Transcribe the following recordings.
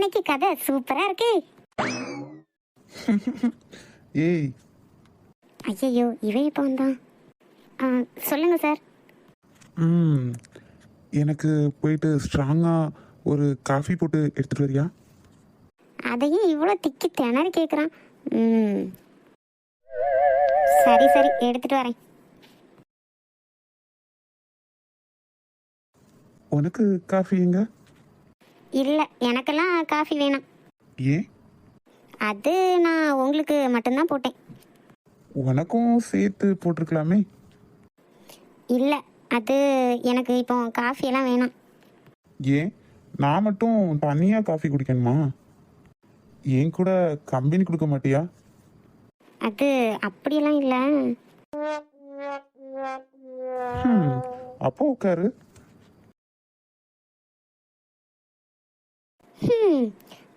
இன்னைக்கு கதை சூப்பரா இருக்கு. ஏய். ஐயையோ இவன் இப்போ வந்தான்? ஆ, சொல்லுங்க சார். ம் எனக்கு போயிட்டு ஸ்ட்ராங்காக ஒரு காஃபி போட்டு எடுத்துகிட்டு வரியா? அதையும் இவ்வளோ திக்கி திணறி கேட்குறான் ம். சரி சரி எடுத்துட்டு வரேன். உனக்கு காஃபி எங்க? இல்லை எனக்கெல்லாம் காஃபி வேணாம். ஏன்? அது நான் உங்களுக்கு மட்டும்தான் போட்டேன். உனக்கும் சேர்த்து போட்டிருக்கலாமே? இல்லை அது எனக்கு இப்போ காஃபி எல்லாம் வேணாம். ஏன்? நான் மட்டும் தனியாக காஃபி குடிக்கணுமா? ஏன் கூட கம்பெனி கொடுக்க மாட்டியா? அது அப்படியெல்லாம் இல்லை. அப்போ உட்காரு. ம்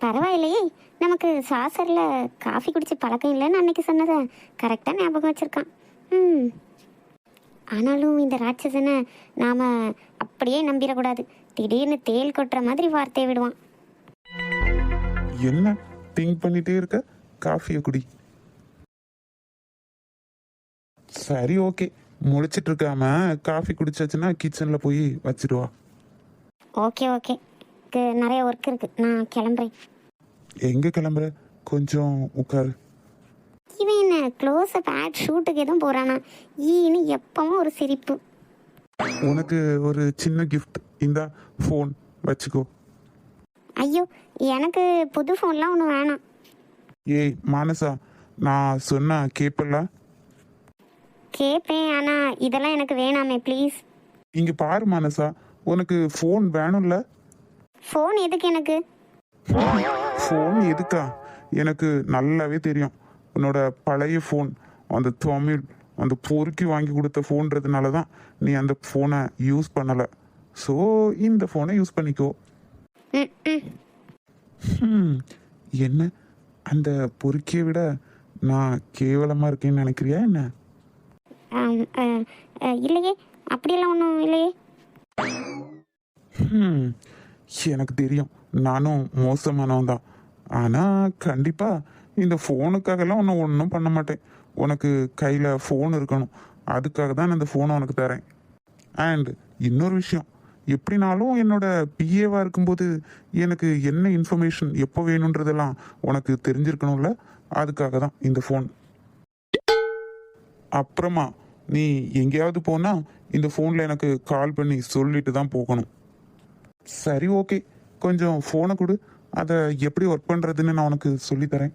பரவாயில்லையே. நமக்கு சாசரில் காஃபி குடிச்சு பழக்கம் இல்லைன்னு அன்னைக்கு சொன்னதை கரெக்டாக ஞாபகம் வச்சுருக்கான். ம் ஆனாலும் இந்த ராட்சசனை நாம் அப்படியே நம்பிடக்கூடாது. திடீர்னு தேள் கொட்டுற மாதிரி வார்த்தையை விடுவான். என்ன திங்க் பண்ணிட்டே இருக்க? காஃபியை குடி. சரி ஓகே. முழிச்சிட்டு இருக்காம காஃபி குடிச்சாச்சுன்னா கிச்சன்ல போய் வச்சிடுவா. Okay okay. எனக்கு நிறைய ஒர்க் இருக்குது நான் கிளம்புறேன். எங்க கிளம்புற? கொஞ்சம் உட்காரு. இவன் என்ன க்ளோஸ் அப் ஆட் ஷூட்டுக்கு எதுவும் போகிறானா ஈன்னு எப்பவும் ஒரு சிரிப்பு. உனக்கு ஒரு சின்ன கிஃப்ட் இந்தா ஃபோன் வச்சுக்கோ. ஐயோ எனக்கு புது ஃபோன்லாம் ஒன்றும் வேணாம். ஏய் மானசா நான் சொன்னா கேப்பல்ல கேட்பேன் ஆனால் இதெல்லாம் எனக்கு வேணாமே ப்ளீஸ் இங்க பாரு மானசா. உனக்கு ஃபோன் வேணும்ல? ஃபோன் எதுக்கு எனக்கு? ஃபோன் எதுக்கா? எனக்கு நல்லாவே தெரியும். உன்னோட பழைய ஃபோன் அந்த தமிழ் அந்த பொறுக்கி வாங்கி கொடுத்த ஃபோன்றதுனால தான் நீ அந்த ஃபோனை யூஸ் பண்ணலை. ஸோ இந்த ஃபோனை யூஸ் பண்ணிக்கோ. என்ன? அந்த பொறுக்கியை விட நான் கேவலமாக இருக்கேன்னு நினைக்கிறியா என்ன? இல்லையே. அப்படியெல்லாம் ஒன்றும் இல்லையே. எனக்கு தெரியும். நானும் மோசமானவன் தான் ஆனால் கண்டிப்பாக இந்த ஃபோனுக்காகலாம் உன்னை ஒன்றும் பண்ண மாட்டேன். உனக்கு கையில் ஃபோன் இருக்கணும். அதுக்காக தான் நான் இந்த ஃபோனை உனக்கு தரேன். அண்ட் இன்னொரு விஷயம். எப்படினாலும் என்னோட பிஏவாக இருக்கும்போது எனக்கு என்ன இன்ஃபர்மேஷன் எப்போ வேணுன்றதெல்லாம் உனக்கு தெரிஞ்சிருக்கணும்ல? அதுக்காக தான் இந்த ஃபோன் அப்புறமா நீ எங்கேயாவது போனால் இந்த ஃபோனில் எனக்கு கால் பண்ணி சொல்லிட்டு தான் போகணும். சரி ஓகே கொஞ்சம் ஃபோனை கொடு. அதை எப்படி ஒர்க் பண்ணுறதுன்னு நான் உனக்கு சொல்லித்தரேன்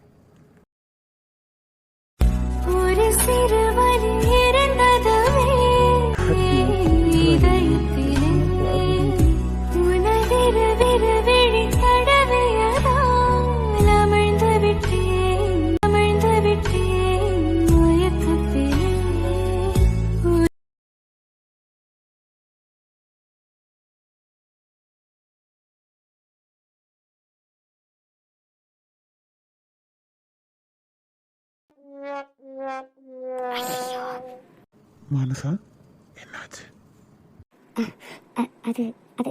மனசா என்னாச்சு? அது அது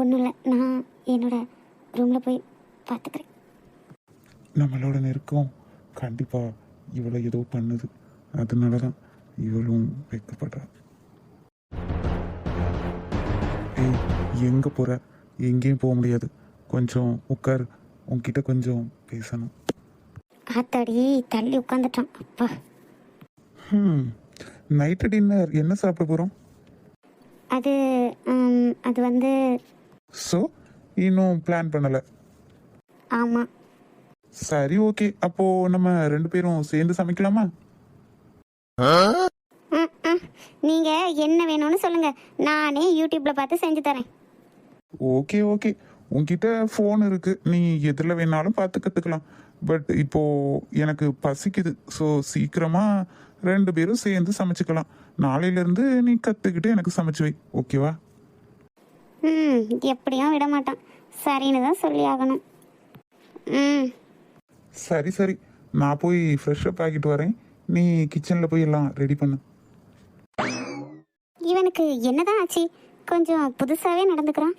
ஒன்றும் இல்லை நான் என்னோட ரூமில் போய் பார்த்துக்கிறேன் நம்மளோட நெருக்கம் கண்டிப்பாக இவளை ஏதோ பண்ணுது. அதனால தான் இவளும் வைக்கப்படுறா ஏய் எங்கே போகிற எங்கேயும் போக முடியாது. கொஞ்சம் உட்கார் உன்கிட்ட கொஞ்சம் பேசணும். ஆத்தாடி தள்ளி உட்காந்துட்டான் அப்பா. ம் நைட்டு டின்னர் என்ன சாப்பிட போகிறோம் அது ம், அது வந்து ஸோ இன்னும் பிளான் பண்ணலை. ஆமாம் சரி ஓகே அப்போது நம்ம ரெண்டு பேரும் சேர்ந்து சமைக்கலாமா? நீங்கள் என்ன வேணும்னு சொல்லுங்கள் நானே யூடியூப்பில் பார்த்து செஞ்சு தரேன். ஓகே ஓகே உன்கிட்ட ஃபோன் இருக்கு. நீ எதில் வேணாலும் பார்த்து கற்றுக்கலாம் பட் இப்போ எனக்கு பசிக்குது. ஸோ சீக்கிரமா ரெண்டு பேரும் சேர்ந்து சமைச்சுக்கலாம். நாளையிலேருந்து நீ கற்றுக்கிட்டு எனக்கு சமைச்சு வை. ஓகேவா ம் எப்படியும் விட மாட்டான். சரின்னு தான் சொல்லி ஆகணும். ம். சரி சரி. நான் போய் ஃப்ரெஷ்அப் ஆகிட்டு வரேன். நீ கிச்சனில் போய் எல்லாம் ரெடி பண்ணு. இவனுக்கு என்னதான் ஆச்சு? கொஞ்சம் புதுசாகவே நடந்துக்கிறான்.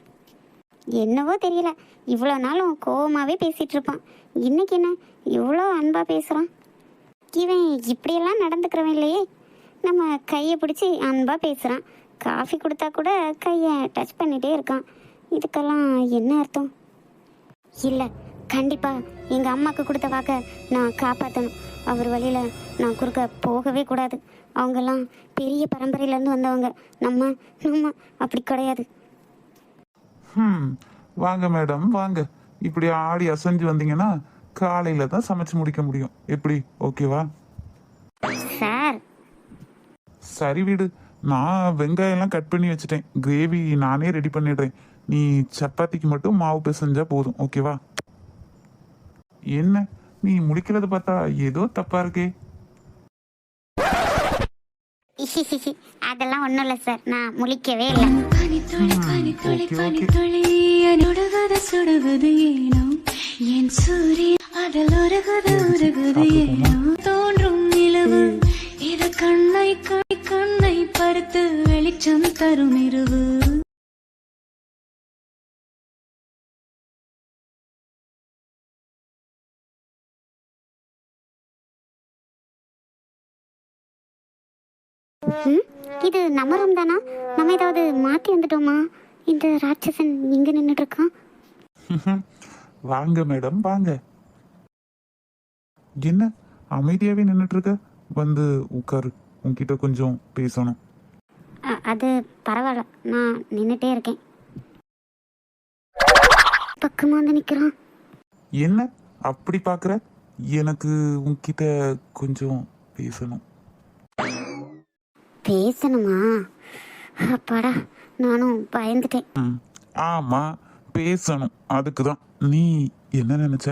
என்னவோ தெரியல. இவ்வளோ நாளும் கோவமாகவே பேசிகிட்டு இருப்பான் இன்னைக்கு என்ன? இவ்வளோ அன்பாக பேசுகிறான் இவன் இப்படியெல்லாம் நடந்துக்கிறவன் இல்லையே. நம்ம கையை பிடிச்சி அன்பாக பேசுகிறான் காஃபி கொடுத்தா கூட கையை டச் பண்ணிகிட்டே இருக்கான். இதுக்கெல்லாம் என்ன அர்த்தம்? இல்லை கண்டிப்பாக எங்கள் அம்மாவுக்கு கொடுத்த வாக்க நான் காப்பாற்றணும் அவர் வழியில் நான் குறுக்க போகவே கூடாது. அவங்கெல்லாம் பெரிய பரம்பரையிலேருந்து வந்தவங்க. நம்ம நம்ம அப்படி கிடையாது. ம் வாங்க மேடம் வாங்க. இப்படி ஆடி அசைஞ்சு வந்தீங்கன்னா காலையில தான் சமைச்சு முடிக்க முடியும். எப்படி? ஓகேவா? சார். சரி விடு. நான் வெங்காயம்லாம் கட் பண்ணி வச்சுட்டேன். கிரேவி நானே ரெடி பண்ணிடுறேன். நீ சப்பாத்திக்கு மட்டும் மாவு பிசைஞ்சா போதும். ஓகேவா? என்ன? நீ முடிக்கிறத பார்த்தா ஏதோ தப்பா இருக்கே. அதெல்லாம் ஒன்றும் இல்லை சார். நான் முழிக்கவே இல்லை. பனித்துளி பனித்துளி okay, okay. பனித்துளி என்னுடுவது சுடுவது ஏனோ என் சூரியன் அதில் உருகுது உருகுது ஏனோ தோன்றும் நிலவு இது கண்ணை கை கண்ணை பருத்து வெளிச்சம் தரும் இரவு. ம்? இது நம்ம ரூம் தானா? நம்ம ஏதாவது மாற்றி வந்துட்டோமா? இந்த ராட்சசன் இங்கே நின்றுட்டு இருக்கான் வாங்க மேடம் வாங்க. என்ன? அமைதியாவே நின்னுட்டு இருக்க வந்து உட்காரு உன்கிட்ட கொஞ்சம் பேசணும். அது பரவாயில்ல நான் நின்றுட்டே இருக்கேன். பக்கமாக வந்து நிற்கிறான் என்ன? அப்படி பாக்குற? எனக்கு உன்கிட்ட கொஞ்சம் பேசணும். பேசணுமா? அப்பாடா நானும் பயந்துட்டேன். ம், ஆமா பேசணும். அதுக்கு தான் நீ என்ன நினைச்ச?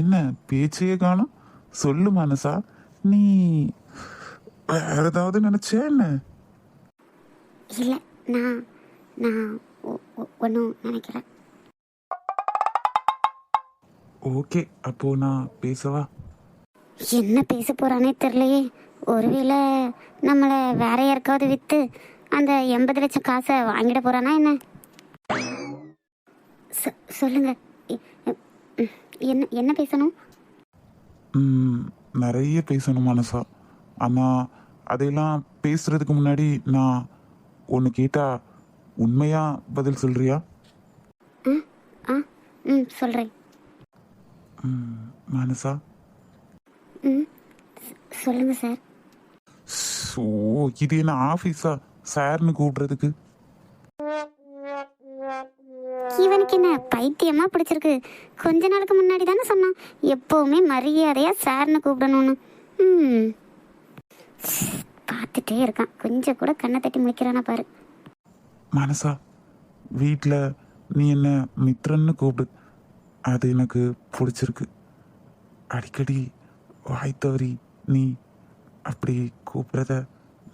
என்ன பேச்சையே காணும்? சொல்லு மனசா. நீ வேற ஏதாவது நினைச்ச என்ன? இல்லை நான் நான் ஒன்றும் நினைக்கல. ஓகே அப்போ நான் பேசவா? என்ன பேச போறானே தெரியலையே. ஒருவேளை நம்மளை வேற யாருக்காவது விற்று அந்த எண்பது லட்சம் காசை வாங்கிட போறானா என்ன? சொ- சொல்லுங்க. என்ன என்ன பேசணும்? ம், நிறைய பேசணும் மனசா. ஆனா அதையெல்லாம் பேசுறதுக்கு முன்னாடி நான் ஒன்று கேட்டா உண்மையா பதில் சொல்றியா? ம் ஆ ம் சொல்கிறேன் மனசா? ம். சொ- சொல்லுங்க சார். ஸோ இது என்ன ஆஃபீஸா சார்னு கூப்பிடுறதுக்கு. இவனுக்கு என்ன பைத்தியமா பிடிச்சிருக்கு? கொஞ்ச நாளுக்கு முன்னாடி தானே சொன்னான். எப்பவுமே மரியாதையா சார்னு கூப்பிடணும்னு. ம். பார்த்துட்டே இருக்கான். கொஞ்சம் கூட கண்ணை தட்டி முடிக்கிறானா பாரு. மனசா வீட்டில் நீ என்ன மித்ரன்னு கூப்பிடு. அது எனக்கு பிடிச்சிருக்கு. அடிக்கடி வாய் தவறி நீ அப்படி கூப்பிடுறத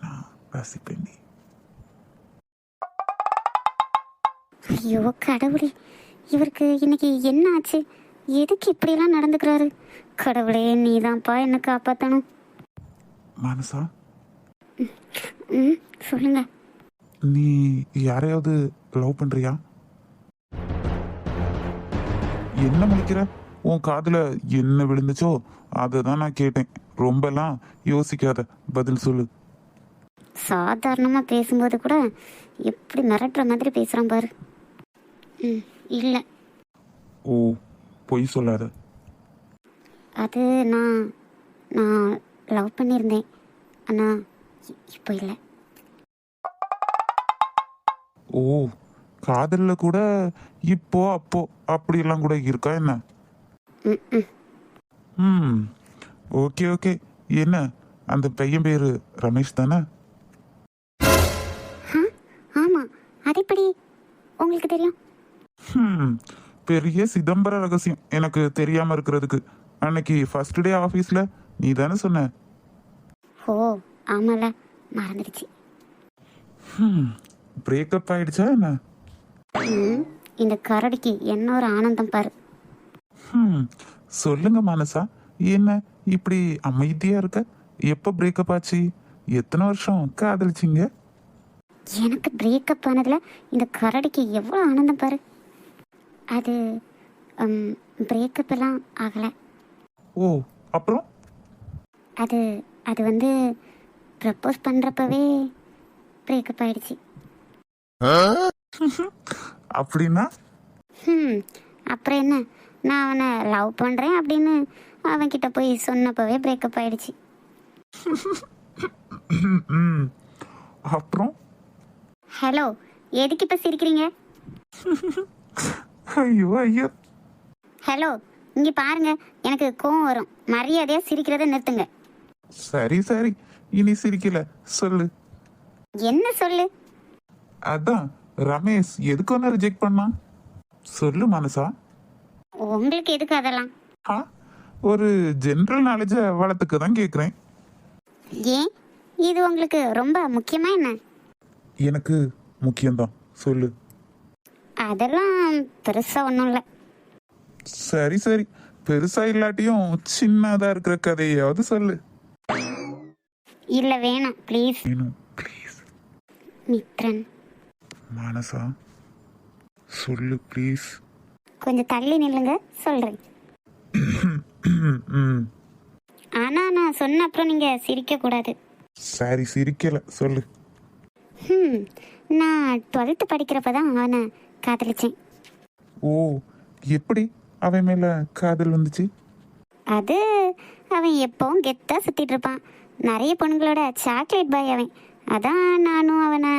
நான் ரசிப்பேன் நீ. ஐயோ கடவுளே. இவருக்கு இன்னைக்கு என்ன ஆச்சு? எதுக்கு இப்படியெல்லாம் நடந்துக்கிறாரு? கடவுளே நீதான்ப்பா என்ன காப்பாற்றணும் மனசா? ம் சொல்லுங்க. நீ யாரையாவது லவ் பண்றியா? என்ன முடிக்கிற உன் காதுல என்ன விழுந்துச்சோ அதை தான் நான் கேட்டேன். ரொம்பலாம் யோசிக்காத. பதில் சொல்லு. சாதாரணமாக பேசும்போது கூட எப்படி மிரட்டுற மாதிரி பேசுகிறான் பாரு. ம் இல்லை. ஓ பொய் சொல்லாத. அது நான் நான் லவ் பண்ணியிருந்தேன். ஆனால் இப்போ இல்லை. ஓ காதல்ல கூட இப்போ அப்போ அப்படியெல்லாம் கூட இருக்கா என்ன? ம். Okay okay. என்ன? அந்த பையன் பேரு ரமேஷ் தானே? ஆ ஆமாம் அது எப்படி உங்களுக்கு தெரியும்? ஹம், பெரிய சிதம்பர ரகசியம் எனக்கு தெரியாம இருக்கிறதுக்கு. அன்னைக்கு ஃபர்ஸ்ட் டே ஆஃபீஸ்ல நீ தானே சொன்ன? ஓ ஆமால. மறந்துடுச்சு. பிரேக்கப் ஆயிடுச்சா என்ன? ம். இந்த கரடிக்கு என்ன ஒரு ஆனந்தம் பாரு. ஹம், சொல்லுங்க மனசா. என்ன இப்படி அமைதியா இருக்க? எப்போ பிரேக்கப் ஆச்சு? எத்தனை வருஷம் காதலிச்சிங்க? எனக்கு பிரேக்கப் ஆனதில் இந்த கரடிக்கு எவ்வளோ ஆனந்தம் பாரு. அது பிரேக்கப் எல்லாம் ஆகலை. ஓ அப்புறம்? அது அது வந்து ப்ரப்போஸ் பண்ணுறப்பவே பிரேக்கப் ஆயிடுச்சு. அப்படின்னா? ம் அப்புறம் என்ன? நான் அவனை லவ் பண்ணுறேன் அப்படின்னு அவன்கிட்ட போய் சொன்னப்பவே பிரேக்கப் ஆயிடுச்சு. அப்புறம்? ஹலோ எதுக்கு இப்போ சிரிக்கிறீங்க? ஐயோ ஐயோ. ஹலோ இங்கே பாருங்க எனக்கு கோவம் வரும். மரியாதையாக சிரிக்கிறத நிறுத்துங்க. சரி சரி. இனி சிரிக்கல. சொல்லு. என்ன சொல்லு? அதான் ரமேஷ் எதுக்கு ஒன்று ரிஜெக்ட் பண்ணான்? சொல்லு மனசா. உங்களுக்கு எதுக்கு அதெல்லாம்? ஆ ஒரு ஜென்ரல் நாலேஜை வளர்த்துக்க தான் கேட்குறேன் ஏன்? இது உங்களுக்கு ரொம்ப முக்கியமா என்ன? எனக்கு முக்கியம்தான். சொல்லு. அதெல்லாம் பெருசாக ஒன்றும் இல்லை. சரி சரி. பெருசா இல்லாட்டியும் சின்னதா இருக்கிற கதையாவது சொல்லு. இல்லை வேணாம். ப்ளீஸ் வேணும் ப்ளீஸ் மித்ரன். மனசா? சொல்லு ப்ளீஸ் கொஞ்சம் தள்ளி நில்லுங்க சொல்கிறேன் ஆனால் நான் சொன்ன அப்புறம் நீங்கள் சிரிக்கக்கூடாது. சரி சிரிக்கல சொல்லு. ம் நான் டுவெல்த்து படிக்கிறப்ப தான் அவனை காதலிச்சேன். ஓ எப்படி? அவன் மேல காதல் வந்துச்சு? அது அவன் எப்பவும் கெத்தாக சுற்றிட்டு இருப்பான். நிறைய பொண்ணுங்களோட சாக்லேட் பாய் அவன். அதான் நானும் அவனை.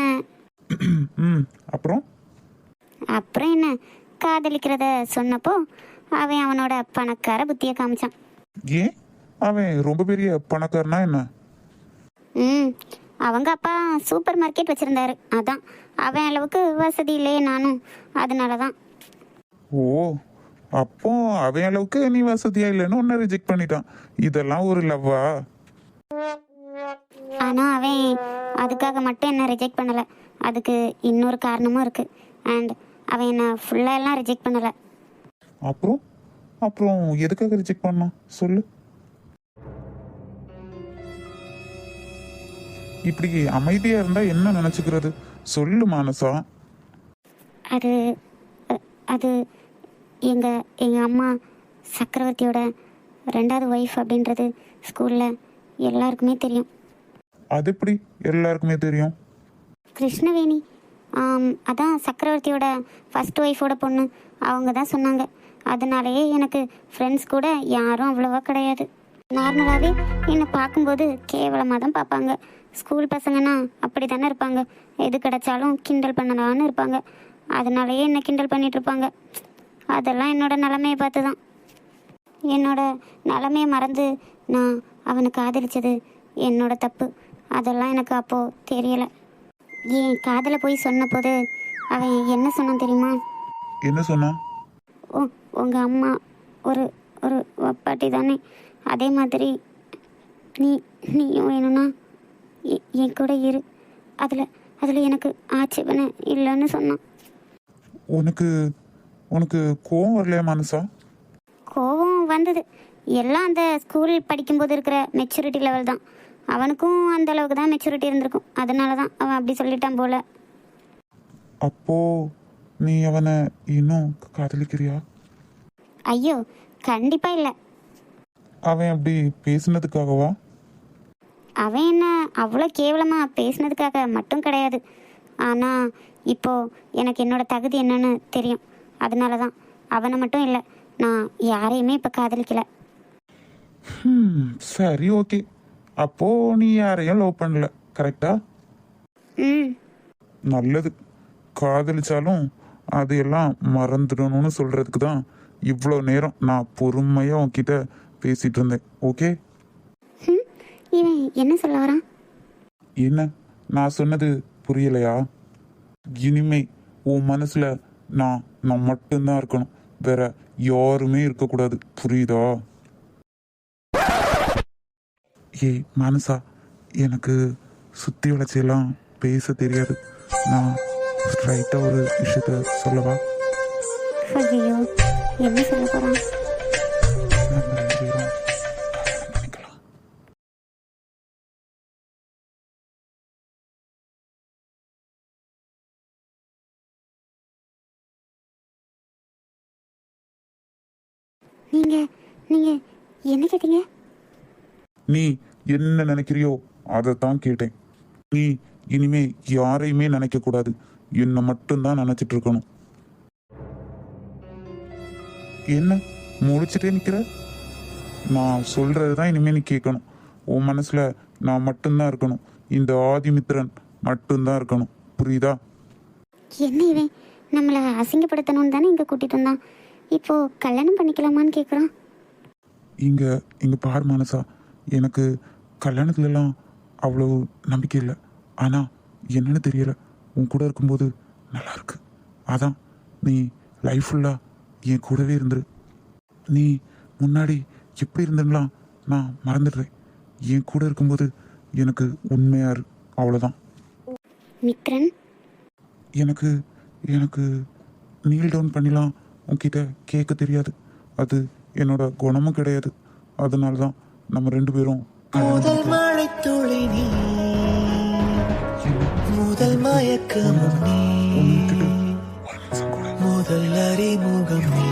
ம் அப்புறம்? அப்புறம் என்ன? காதலிக்கிறத சொன்னப்போ அவன் அவனோட பணக்கார புத்தியை காமிச்சான். ஏன்? அவன் ரொம்ப பெரிய பணக்காரனா என்ன? ம் அவங்க அப்பா சூப்பர் மார்க்கெட் வச்சுருந்தாரு. அதான். அவன் அளவுக்கு வசதி இல்லையே நானும். அதனால தான் ஓ அப்போ அவன் அளவுக்கு நீ வசதியா இல்லைன்னு ஒன்னு ரிஜெக்ட் பண்ணிட்டான். இதெல்லாம் ஒரு லவ்வா ஆனால் அவன் அதுக்காக மட்டும் என்ன ரிஜெக்ட் பண்ணலை. அதுக்கு இன்னொரு காரணமும் இருக்குது அண்ட் அவன் என்னை ஃபுல்லாக எல்லாம் ரிஜெக்ட் பண்ணலை. அப்புறம்? அப்புறம் எதுக்காக ரிஜெக்ட் பண்ணான் சொல்லு. இப்படி அமைதியா இருந்தா என்ன நினைச்சுக்கிறது? சொல்லு மானசா. அது அது எங்கள் எங்கள் அம்மா சக்கரவர்த்தியோட ரெண்டாவது ஒய்ஃப் அப்படின்றது ஸ்கூலில் எல்லாருக்குமே தெரியும். அது எப்படி எல்லாருக்குமே தெரியும்? கிருஷ்ணவேணி அதான் சக்கரவர்த்தியோட ஃபர்ஸ்ட் ஒய்ஃபோட பொண்ணு. அவங்க தான் சொன்னாங்க. அதனாலேயே எனக்கு ஃப்ரெண்ட்ஸ் கூட யாரும் அவ்வளோவா கிடையாது. நார்மலாகவே என்னை பார்க்கும்போது கேவலமாக தான் பார்ப்பாங்க. ஸ்கூல் பசங்கன்னா அப்படி தானே இருப்பாங்க. எது கிடைச்சாலும் கிண்டல் பண்ணலான்னு இருப்பாங்க. அதனாலேயே என்னை கிண்டல் பண்ணிகிட்ருப்பாங்க இருப்பாங்க. அதெல்லாம் என்னோட நிலமையை பார்த்து தான் என்னோட நிலமையை மறந்து நான் அவனுக்கு ஆதரிச்சது என்னோட தப்பு. அதெல்லாம் எனக்கு அப்போது தெரியலை. என் காதலை போய் சொன்னபோது அவன் என்ன சொன்னான் தெரியுமா? என்ன சொன்னான் ஓ உங்கள் அம்மா ஒரு ஒரு வப்பாட்டி தானே. அதே மாதிரி நீ நீயும் வேணும்னா என் கூட இரு. அதில் அதில் எனக்கு ஆட்சேபனை இல்லைன்னு சொன்னான். உனக்கு உனக்கு கோவம் வரலையா மனசா? கோபம் வந்தது. எல்லாம் அந்த ஸ்கூல் படிக்கும்போது இருக்கிற மெச்சூரிட்டி லெவல் தான். அவனுக்கும் அந்த அளவுக்கு தான் மெச்சூரிட்டி இருந்திருக்கும். அதனால தான் அவன் அப்படி சொல்லிட்டான் போல. அப்போ நீ அவனை இன்னும் காதலிக்கிறியா? ஐயோ கண்டிப்பாக இல்லை. அவன் அப்படி பேசுனதுக்காகவா? அவன் என்ன அவ்வளோ கேவலமாக பேசினதுக்காக மட்டும் கிடையாது. ஆனால் இப்போ எனக்கு என்னோட தகுதி என்னன்னு தெரியும். அதனால தான் அவனை மட்டும் இல்லை நான் யாரையுமே இப்போ காதலிக்கல. சரி ஓகே. அப்போ நீ யாரையும் லவ் பண்ணல கரெக்டா ம். நல்லது. காதலிச்சாலும் அது எல்லாம் மறந்துடணும்னு சொல்றதுக்கு தான் இவ்வளோ நேரம் நான் பொறுமையாக உன்கிட்ட பேசிட்டு இருந்தேன் ஓகே? இவன் என்ன சொல்ல வரான்? என்ன? நான் சொன்னது புரியலையா? இனிமே உன் மனசுல நான் நான் மட்டும்தான் இருக்கணும். வேற யாருமே இருக்கக்கூடாது. புரியுதா? ஏய் மனசா எனக்கு சுத்தி வளர்ச்சியெல்லாம் பேச தெரியாது. நான் ஸ்ட்ரைட்டாக ஒரு விஷயத்த சொல்லவா? ஐயோ என்ன சொல்ல போகிறான் நீ என்ன நினைக்கிறியோ அதைத்தான் கேட்டேன். நீ இனிமே யாரையுமே நினைக்க கூடாது என்னை மட்டும்தான் நினைச்சிட்டு இருக்கணும் என்ன? முடிச்சிட்டே நிக்கிற? நான் சொல்றது தான் இனிமே நீ கேட்கணும். உன் மனசுல நான் மட்டும்தான் இருக்கணும். இந்த ஆதிமித்திரன் மட்டும்தான் இருக்கணும். புரியுதா? என்ன இவன்? நம்மளை அசிங்கப்படுத்தணும்னு தானே இங்கே கூட்டிகிட்டு வந்தான். இப்போது கல்யாணம் பண்ணிக்கலாமான்னு கேட்குறான் இங்க இங்க பார் மனசா. எனக்கு கல்யாணத்துலலாம் அவ்வளோ நம்பிக்கை இல்லை. ஆனா என்னன்னு தெரியல. உன் கூட இருக்கும்போது நல்லா இருக்கு அதான் நீ லைஃப் ஃபுல்லா என் கூடவே இருந்துரு. நீ முன்னாடி எப்படி இருந்தேன்லாம் நான் மறந்துடுறேன். என் கூட இருக்கும்போது எனக்கு உண்மையா இரு. அவ்வளோதான் மித்ரன்? எனக்கு எனக்கு நீல் டவுன் பண்ணிலாம் உன்கிட்ட கேட்க தெரியாது. அது என்னோட குணமும் கிடையாது. அதனால தான் நம்ம ரெண்டு பேரும் முதல். மழை துளி நீ? முதல் மயக்கம் நீ முதல் அறிமுகம் நீ